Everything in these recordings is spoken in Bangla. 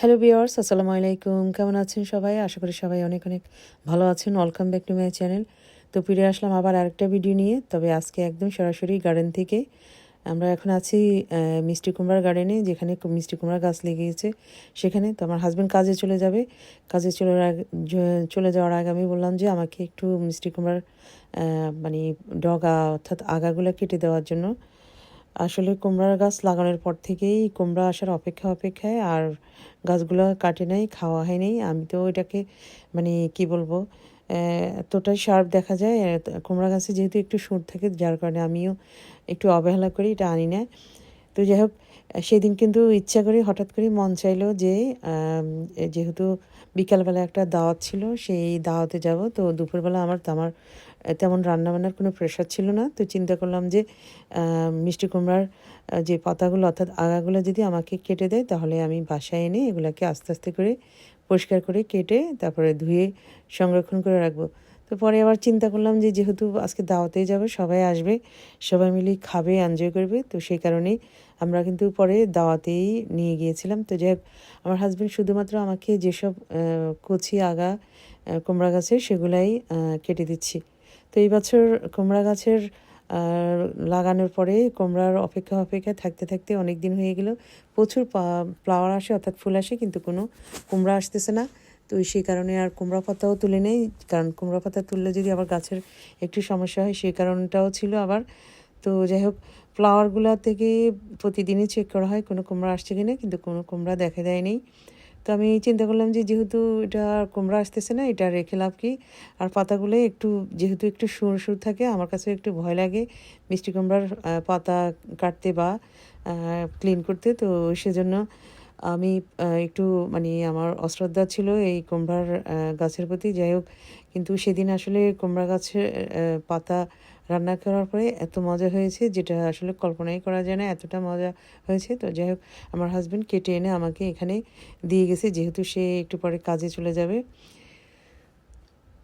হ্যালো বিয়ার্স আসসালামু আলাইকুম। কেমন আছেন সবাই? আশা করি সবাই অনেক অনেক ভালো আছেন। Welcome back to my channel তো ফিরে আসলাম আবার আরেকটা ভিডিও নিয়ে। তবে আজকে একদম সরাসরি গার্ডেন থেকে। আমরা এখন আছি মিষ্টি কুমড়ার গার্ডেনে যেখানে মিষ্টি কুমড়া গাছ লেগেছে সেখানে। তো আমার হাজব্যান্ড কাজে চলে যাবে। কাজে চলে চলে যাওয়ার আগে আমি বললাম যে আমাকে একটু মিষ্টি কুমড়ার মানে ডগা অর্থাৎ আগাগুলো কেটে দেওয়ার জন্য আসলে কুমড়ার গাছ লাগানোর পর থেকেই কুমড়া আসার অপেক্ষা অপেক্ষায় আর গাছগুলো কাটে নাই, খাওয়া হয় নাই। আমি তো এটাকে মানে কি বলব এতটাই শার্প দেখা যায় কুমড়া গাছে যেহেতু একটু সুর থাকে, যার কারণে আমিও একটু অবহেলা করি, এটা আনি না। তো যাই হোক, সেদিন কিন্তু ইচ্ছা করে, হঠাৎ করে মন চাইলো যে যেহেতু বিকালবেলা একটা দাওয়াত ছিল, সেই দাওয়াতে যাব। তো দুপুরবেলা আমার আমার তেমন রান্নাবান্নার কোনো প্রেশার ছিল না। তো চিন্তা করলাম যে মিষ্টি কুমড়ার যে পাতাগুলো, অর্থাৎ আগাগুলো যদি আমাকে কেটে দেয়, তাহলে আমি বাসায় এনে এগুলাকে আস্তে আস্তে করে পরিষ্কার করে কেটে তারপরে ধুয়ে সংরক্ষণ করে রাখব। তো পরে আবার চিন্তা করলাম যে, যেহেতু আজকে দাওয়াতেই যাবে, সবাই আসবে, সবাই মিলে খাবে এনজয় করবে। তো সেই কারণেই আমরা কিন্তু পরে দাওয়াতেই নিয়ে গিয়েছিলাম। তো যাই আমার হাজব্যান্ড শুধুমাত্র আমাকে যেসব কচি আগা কুমড়া গাছের সেগুলাই কেটে দিচ্ছি। তো এই বছর কুমড়া গাছের লাগানোর পরে কুমড়ার অপেক্ষা অপেক্ষা থাকতে থাকতে অনেক দিন হয়ে গেল। প্রচুর ফ্লাওয়ার আসে অর্থাৎ ফুল আসে কিন্তু কোনো কুমড়া আসতেছে না। তো সেই কারণে আর কুমড়া পাতাও তুলে নেই। কারণ কুমড়া পাতা তুললে যদি আবার গাছের একটু সমস্যা হয়, সেই কারণটাও ছিল আবার। তো যাই হোক, ফ্লাওয়ারগুলো থেকে প্রতিদিনই চেক করা হয় কোনো কুমড়া আসছে কিনা, কিন্তু কোনো কুমড়া দেখা দেয়নি তো আমি চিন্তা করলাম যে যেহেতু এটা কুমড়া আসতেছে না, এটা রেখে লাভ কি? আর পাতাগুলো একটু, যেহেতু একটু সুর সুর থাকে, আমার কাছে একটু ভয় লাগে মিষ্টি কুমড়ার পাতা কাটতে বা ক্লিন করতে। তো সেজন্য আমি একটু মানে আমার অশ্রদ্ধা ছিল এই কুমড়ার গাছের প্রতি। যাই হোক, কিন্তু সেদিন আসলে কুমড়া গাছের পাতা রান্না করার পরে এত মজা হয়েছে, যেটা আসলে কল্পনাই করা যায় না, এতটা মজা হয়েছে। তো যাই হোক, আমার হাজব্যান্ড কেটে এনে আমাকে এখানে দিয়ে গেছে, যেহেতু সে একটু পরে কাজে চলে যাবে।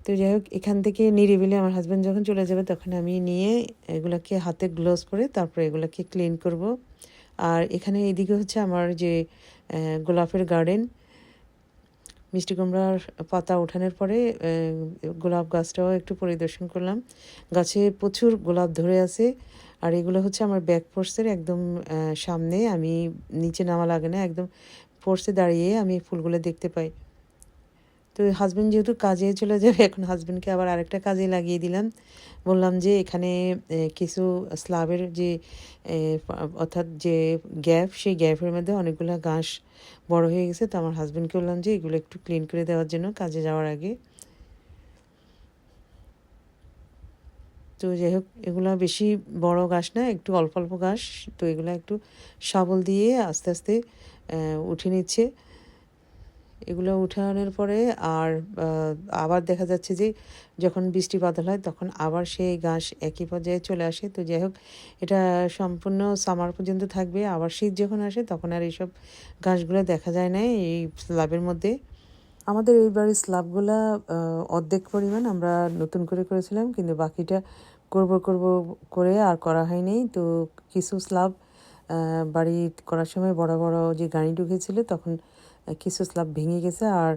তো যাই হোক, এখান থেকে নিরিবিলে আমার হাজব্যান্ড যখন চলে যাবে, তখন আমি নিয়ে এগুলাকে হাতে গ্লোভস করে তারপরে এগুলাকে ক্লিন করব। আর এখানে এদিকে হচ্ছে আমার যে গোলাপের গার্ডেন মিষ্টি কুমড়ার পাতা ওঠানোর পরে গোলাপ গাছটাও একটু পরিদর্শন করলাম। গাছে প্রচুর গোলাপ ধরে আছে, আর এগুলো হচ্ছে আমার ব্যাক পোর্সের একদম সামনে। আমি নিচে নামা লাগে না, একদম পোর্সে দাঁড়িয়ে আমি ফুলগুলো দেখতে পাই। তো হাজব্যান্ড যেহেতু কাজে চলে যাবে, এখন হাজব্যান্ডকে আবার আরেকটা কাজে লাগিয়ে দিলাম। বললাম যে এখানে কিছু স্লাবের যে অর্থাৎ যে গ্যাপ, সেই গ্যাপের মধ্যে অনেকগুলো ঘাস বড় হয়ে গেছে। তো আমার হাজব্যান্ডকে বললাম যে এগুলো একটু ক্লিন করে দেওয়ার জন্য কাজে যাওয়ার আগে। তো যাই হোক, এগুলো বেশি বড় ঘাস না, একটু অল্প অল্প ঘাস। তো এগুলো একটু শাবল দিয়ে আস্তে আস্তে উঠে নিচ্ছে। এগুলো উঠানোর পরে আর আবার দেখা যাচ্ছে যে যখন বৃষ্টি বাদল হয় তখন আবার সেই ঘাস একই পর্যায়ে চলে আসে। তো যাই হোক, এটা সম্পূর্ণ সামার পর্যন্ত থাকবে। আবার শীত যখন আসে তখন আর এইসব ঘাসগুলো দেখা যায় না এই স্ল্যাবের মধ্যে। আমাদের এই বাড়ির স্ল্যাবগুলা অর্ধেক পরিমাণ আমরা নতুন করে করেছিলাম, কিন্তু বাকিটা করব করব করে আর করা হয়নি। তো কিছু স্ল্যাব বাড়ি করার সময় বড় বড় যে গাড়ি ঢুকেছিল তখন কিছু স্ল্যাব ভেঙে গেছে আর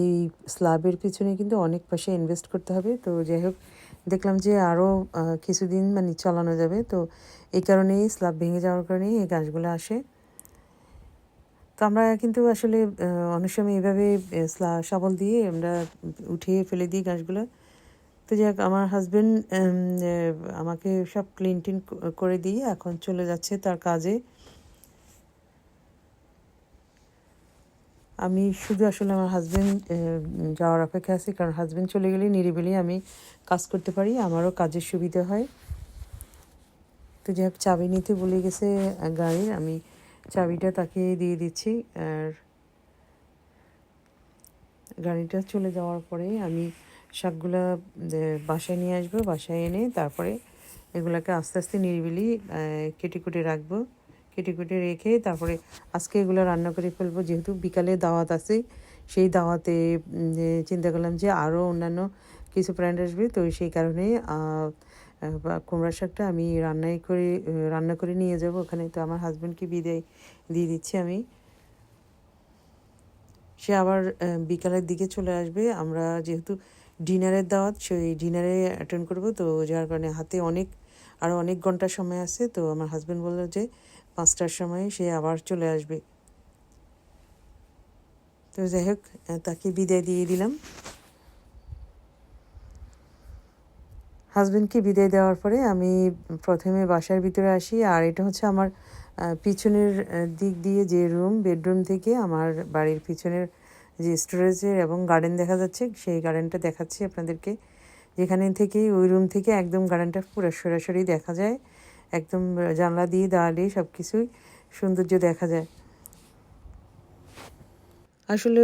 এই স্ল্যাবের পিছনে কিন্তু অনেক পয়সা ইনভেস্ট করতে হবে। তো যাই হোক, দেখলাম যে আরও কিছুদিন মানে চালানো যাবে। তো এই কারণেই স্ল্যাব ভেঙে যাওয়ার কারণেই এই গাছগুলো আসে। তো আমরা কিন্তু আসলে অনেক সময় এভাবে শাবল দিয়ে আমরা উঠিয়ে ফেলে দিই গাছগুলো। তো যাক আমার হাজব্যান্ড আমাকে সব ক্লিন টিন করে দিয়ে এখন চলে যাচ্ছে তার কাজে। আমি শুধু আসলে আমার হাজব্যান্ড যাওয়ার অপেক্ষা আছি, কারণ হাজবেন্ড চলে গেলে নিরিবিলি আমি কাজ করতে পারি, আমারও কাজের সুবিধা হয়। তো যাই হোক, চাবি নিতে বলে গেছে গাড়ির, আমি চাবিটা তাকে দিয়ে দিচ্ছি, আর গাড়িটা চলে যাওয়ার পরে আমি শাকগুলা বাসায় নিয়ে আসব, বাসায় এনে তারপরে এগুলাকে আস্তে আস্তে নিরিবিলি কেটে কুটে রাখব। কেটে কুটে রেখে তারপরে আজকে এগুলো রান্না করে ফেলব। যেহেতু বিকালে দাওয়াত আছে, সেই দাওয়াতে চিন্তা করলাম যে আরও অন্যান্য কিছু ফ্রেন্ড আসবে। তো সেই কারণে কুমড়া শাকটা আমি রান্নাই করে রান্না করে নিয়ে যাব। ওখানে তো আমার হাজব্যান্ডকে বিদায় দিয়ে দিচ্ছি আমি। সে আবার বিকালের দিকে চলে আসবে। আমরা যেহেতু ডিনারের দাওয়াত, সেই ডিনারে অ্যাটেন্ড করব। তো যার কারণে হাতে অনেক আরও অনেক ঘণ্টা সময় আছে। তো আমার হাজব্যান্ড বলল যে পাঁচটার সময় সে আবার চলে আসবে। তো যাই হোক তাকে বিদায় দিয়ে দিলাম। হাজব্যান্ডকে বিদায় দেওয়ার পরে আমি প্রথমে বাসার ভিতরে আসি, আর এটা হচ্ছে আমার পিছনের দিক দিয়ে যে রুম, বেডরুম থেকে আমার বাড়ির পিছনের যে স্টোরেজের এবং গার্ডেন দেখা যাচ্ছে, সেই গার্ডেনটা দেখাচ্ছি আপনাদেরকে। যেখানে থেকে ওই রুম থেকে একদম গার্ডেনটা পুরো সরাসরি দেখা যায়। একদম জানলা দিয়ে দাঁড়ালে সব কিছুই সৌন্দর্য দেখা যায়। আসলে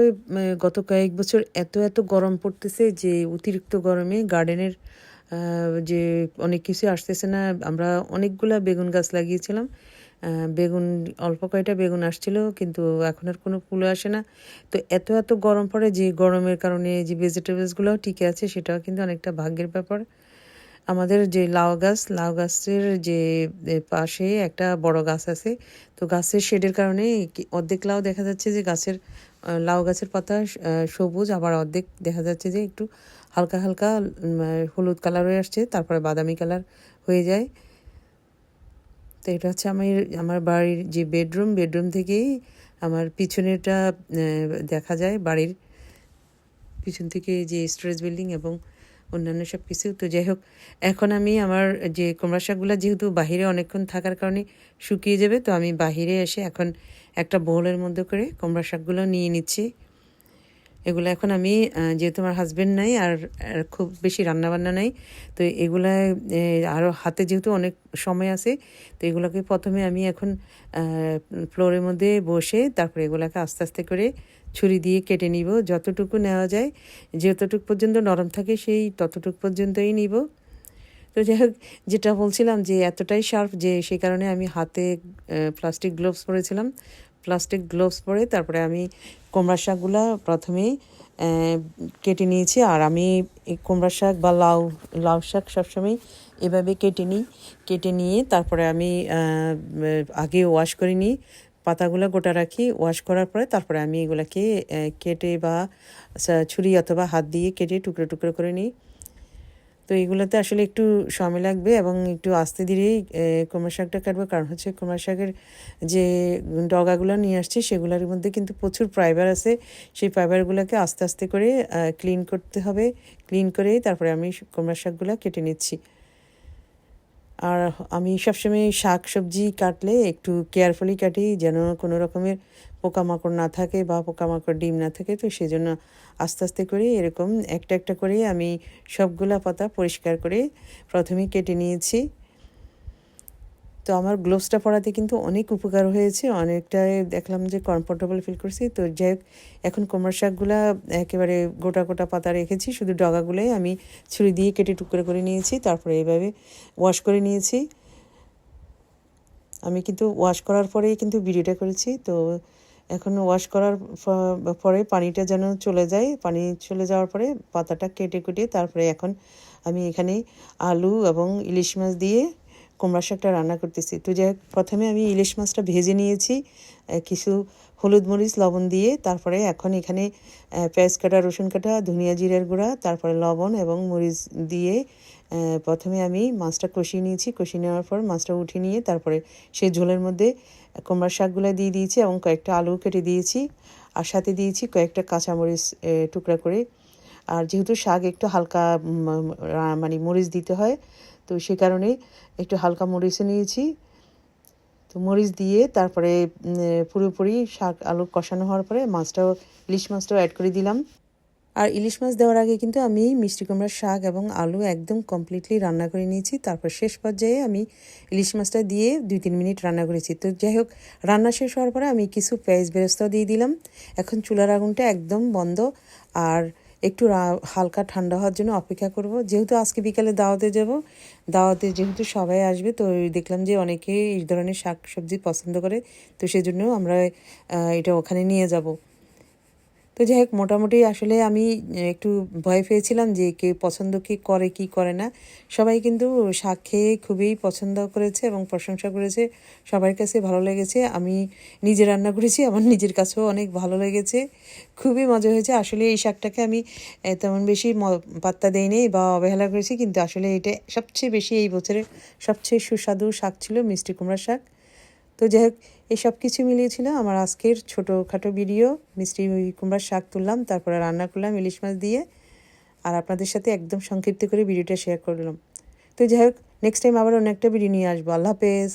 গত কয়েক বছর এত এত গরম পড়তেছে যে, অতিরিক্ত গরমে গার্ডেনের যে অনেক কিছু আসতেছে না, আমরা অনেকগুলা বেগুন গাছ লাগিয়েছিলাম। বেগুন, অল্প কয়টা বেগুন আসছিল, কিন্তু এখন আর কোনো ফুলও আসে না। তো এত এত গরম পড়ে যে গরমের কারণে যে ভেজিটেবলসগুলোও টিকে আছে, সেটাও কিন্তু অনেকটা ভাগ্যের ব্যাপার। আমাদের যে লাউ গাছ, লাউ গাছের যে পাশে একটা বড় গাছ আছে। তো গাছের শেডের কারণে অর্ধেক লাউ দেখা যাচ্ছে যে গাছের লাউ গাছের পাতা সবুজ, আবার অর্ধেক দেখা যাচ্ছে যে একটু হালকা হালকা হলুদ কালার হয়ে আসছে, তারপরে বাদামি কালার হয়ে যায়। তো এটা হচ্ছে আমার আমার বাড়ির যে বেডরুম বেডরুম থেকেই আমার পিছনেটা দেখা যায় বাড়ির পিছন থেকে যে স্টোরেজ বিল্ডিং এবং অন্যান্য সব কিছু তো যাই হোক, এখন আমি আমার যে কুমড়া শাকগুলো যেহেতু বাহিরে অনেকক্ষণ থাকার কারণে শুকিয়ে যাবে, তো আমি বাহিরে এসে এখন একটা বোলের মধ্যে করে কুমড়া শাকগুলো নিয়ে নিচ্ছি। এগুলো এখন আমি যেহেতু আমার হাজব্যান্ড নাই আর খুব বেশি রান্নাবান্না নাই, তো এগুলা আরও হাতে যেহেতু অনেক সময় আছে, তো এগুলোকে প্রথমে আমি এখন ফ্লোরের মধ্যে বসে তারপরে এগুলাকে আস্তে আস্তে করে ছুরি দিয়ে কেটে নিব, যতটুকু নেওয়া যায়, যতটুকু পর্যন্ত নরম থাকে সেই ততটুকু পর্যন্তই নিব। তো যাই হোক, যেটা বলছিলাম যে এতটাই শার্প যে সেই কারণে আমি হাতে প্লাস্টিক গ্লোভস পরেছিলাম। প্লাস্টিক গ্লোভস পরে তারপরে আমি কুমড়া শাকগুলো প্রথমেই কেটে নিয়েছি। আর আমি কুমড়া শাক বা লাউ লাউ শাক সবসময় এভাবে কেটে নিই, কেটে নিয়ে তারপরে আমি আগে ওয়াশ করে নিই। পাতাগুলো গোটা রাখি ওয়াশ করার পরে তারপরে আমি এগুলাকে কেটে বা ছুরি অথবা হাত দিয়ে কেটে টুকরো টুকরো করে নিই। তো এগুলোতে আসলে একটু সময় লাগবে এবং একটু আস্তে ধীরেই কুমড়া শাকটা কাটবো। কারণ হচ্ছে কুমড়া শাকের যে ডগাগুলো নিয়ে আসছে, সেগুলোর মধ্যে কিন্তু প্রচুর ফাইবার আছে। সেই ফাইবারগুলোকে আস্তে আস্তে করে ক্লিন করতে হবে। ক্লিন করে তারপরে আমি কুমড়া শাকগুলো কেটে নিচ্ছি। আর আমি সবসময় শাক সবজি কাটলে একটু কেয়ারফুলি কাটি, যেন কোনো রকমের পোকামাকড় না থাকে বা পোকামাকড় ডিম না থাকে। তো সেজন্য আস্তে আস্তে করে এরকম একটা একটা করে আমি সবগুলা পাতা পরিষ্কার করে প্রথমে কেটে নিয়েছি। তো আমার গ্লোভসটা পরাতে কিন্তু অনেক উপকার হয়েছে। অনেকটাই দেখলাম যে কমফোর্টেবল ফিল করছি। তো যাই এখন কুমড়া শাকগুলা একেবারে গোটা গোটা পাতা রেখেছি। শুধু ডগাগুলোই আমি ছুরি দিয়ে কেটে টুকরো করে নিয়েছি। তারপরে এইভাবে ওয়াশ করে নিয়েছি। আমি কিন্তু ওয়াশ করার পরেই কিন্তু ভিডিওটা করেছি। তো এখন ওয়াশ করার পরে পানিটা যেন চলে যায়, পানি চলে যাওয়ার পরে পাতাটা কেটে কুটে তারপরে এখন আমি এখানে আলু এবং ইলিশ মাছ দিয়ে কুমড়া শাকটা রান্না করতেছি। তো যাই প্রথমে আমি ইলিশ মাছটা ভেজে নিয়েছি কিছু হলুদ মরিচ, লবণ দিয়ে, তারপরে এখন এখানে পেঁয়াজ কাটা, রসুন কাটা, ধনিয়া জিরার গুঁড়া, তারপরে লবণ এবং মরিচ দিয়ে প্রথমে আমি মাছটা কষিয়ে নিয়েছি। কষিয়ে নেওয়ার পর মাছটা উঠিয়ে নিয়ে, তারপরে সেই ঝোলের মধ্যে কুমড়ার শাকগুলো দিয়ে দিয়েছি এবং কয়েকটা আলু কেটে দিয়েছি। আর সাথে দিয়েছি কয়েকটা কাঁচামরিচ টুকরা করে। আর যেহেতু শাক একটু হালকা মানে মরিচ দিতে হয় তো সে কারণে একটু হালকা মরিচও নিয়েছি। তো মরিচ দিয়ে তারপরে পুরোপুরি শাক আলু কষানো হওয়ার পরে মাছটাও, ইলিশ মাছটাও অ্যাড করে দিলাম। আর ইলিশ মাছ দেওয়ার আগে কিন্তু আমি মিষ্টি কুমড়ার শাক এবং আলু একদম কমপ্লিটলি রান্না করে নিয়েছি। তারপর শেষ পর্যায়ে আমি ইলিশ মাছটা দিয়ে দুই তিন মিনিট রান্না করেছি। তো যাই হোক, রান্না শেষ হওয়ার পরে আমি কিছু পেঁয়াজ বেরেস্তাও দিয়ে দিলাম। এখন চুলার আগুনটা একদম বন্ধ। আর একটু হালকা ঠান্ডা হওয়ার জন্য অপেক্ষা করব। যেহেতু আজকে বিকালে দাওয়াতে যাব, দাওয়াতে যেহেতু সবাই আসবে, তো দেখলাম যে অনেকে এই ধরনের শাক সবজি পছন্দ করে, তো সেজন্য আমরা এটা ওখানে নিয়ে যাব। তো যাই হোক, মোটামুটি আসলে আমি একটু ভয় পেয়েছিলাম যে কে পছন্দ কি করে কি করে না। সবাই কিন্তু শাক খেয়ে খুবই পছন্দ করেছে এবং প্রশংসা করেছে। সবার কাছে ভালো লেগেছে। আমি নিজে রান্না করেছি, আমার নিজের কাছেও অনেক ভালো লেগেছে। খুবই মজা হয়েছে। আসলে এই শাকটাকে আমি তেমন বেশি পাত্তা দেইনি বা অবহেলা করেছি, কিন্তু আসলে এটা সবচেয়ে বেশি এই বছরের সবচেয়ে সুস্বাদু শাক ছিল মিষ্টি কুমড়ার শাক। তো যাই হোক এই সব কিছু মিলিয়েছিল আমার আজকের ছোটোখাটো ভিডিও, মিষ্টি কুমড়ার শাক তুললাম, তারপরে রান্না করলাম, ইলিশ মাছ দিয়ে, আর আপনাদের সাথে একদম সংক্ষিপ্ত করে ভিডিওটা শেয়ার করলাম। তো যাই হোক নেক্সট টাইম আবার অন্য একটা ভিডিও নিয়ে আসব। আল্লাহ হাফেজ।